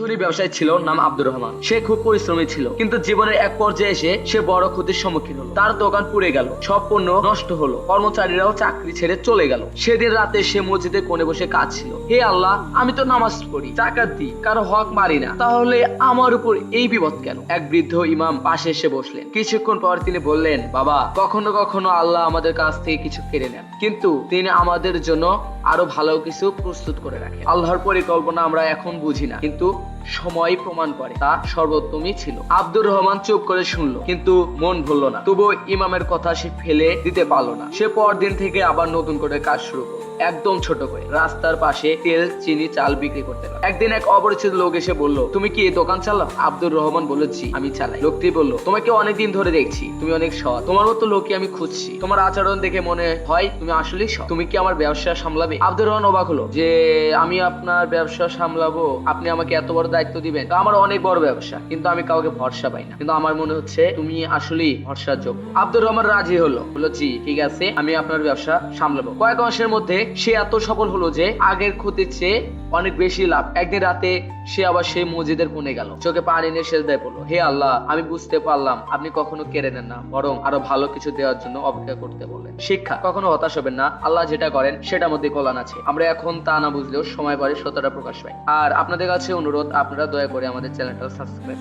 ধনী ব্যবসায়ী ছিল, নাম আব্দুর রহমান। সে খুব পরিশ্রমী ছিল, কিন্তু জীবনের এক পর্যায়ে এসে সে বড় ক্ষতির সম্মুখীন হলো। তার দোকান পুড়ে গেল, সব পণ্য নষ্ট হলো, কর্মচারীরাও চাকরি ছেড়ে চলে গেল। সেদিন রাতে সে মসজিদে কোণে বসে কাজ ছিল। হে আল্লাহ, আমি তো নামাজ পড়ি, জাকাত দিই, কারও হক মারি না। তাহলে আমার উপর এই বিপদ কেন? এক বৃদ্ধ ইমাম পাশে এসে বসলেন। কিছুক্ষণ পর তিনি বললেন, বাবা, কখনো কখনো আল্লাহ আমাদের কাছ থেকে কিছু কেড়ে নেন, কিন্তু তিনি আমাদের জন্য আরও ভালো কিছু প্রস্তুত করে রাখেন। আল্লাহর পরিকল্পনা আমরা এখন বুঝি না, কিন্তু সময় প্রমাণ করে। তা সর্বোত্তমই ছিল। আব্দুর রহমান চুপ করে শুনলো, কিন্তু মন ভুললো না। তবুও ইমামের কথা সে ফেলে দিতে পারল না। সে পরদিন থেকে আবার নতুন করে কাজ শুরু করল। একদম ছোট করে। রাস্তার পাশে তেল, চিনি, চাল বিক্রি করতে লাগল। একদিন এক অপরিচিত লোক এসে বলল, তুমি কি এই দোকান চালাও? আব্দুর রহমান বলেছি আমি চালাই। লোকটি বলল, তোমাকে অনেকদিন ধরে দেখছি। তুমি অনেক সৎ। তোমার মতো লোকই আমি খুঁজছি। তোমার আচরণ দেখে মনে হয় তুমি আসলেই সৎ। তুমি কি আমার ব্যবসা সামলাবে? আব্দুর রহমান অবাক হলো, যে আমি আপনার ব্যবসা সামলাবো? আপনি আমাকে এত বড় দায়িত্ব দিবেন তা আমার অনেক বড় ব্যবসা, কিন্তু আমি কাউকে ভরসা পাই না। কিন্তু আমার মনে হচ্ছে তুমি আসলেই ভরসার যোগ্য আব্দুর রহমান রাজি হলো। বলল, জি, ঠিক আছে, আমি আপনার ব্যবসা সামলাবো। কয়েক মাসের মধ্যে সে এত সফল হলো যে আগের ক্ষতির চেয়ে অনেক বেশি লাভ। একদিন রাতে সে আবার সেই মসজিদের কোণে গেল। চোখে পানি নিয়ে শেষ দেয় পড়ল হে আল্লাহ, আমি বুঝতে পারলাম, আপনি কখনো কেড়ে নেন না, বরং আরও ভালো কিছু দেওয়ার জন্য অপেক্ষা করতে বলেন। শিক্ষা, কখনো হতাশ হবেন না। আল্লাহ যেটা করেন, সেটার মধ্যে কল্যাণ আছে। আমরা এখন তা না বুঝলেও সময় পরে সত্যটা প্রকাশ পাই। আর আপনাদের কাছে অনুরোধ আপনারা দয়া করে আমাদের চ্যানেলটা সাবস্ক্রাইব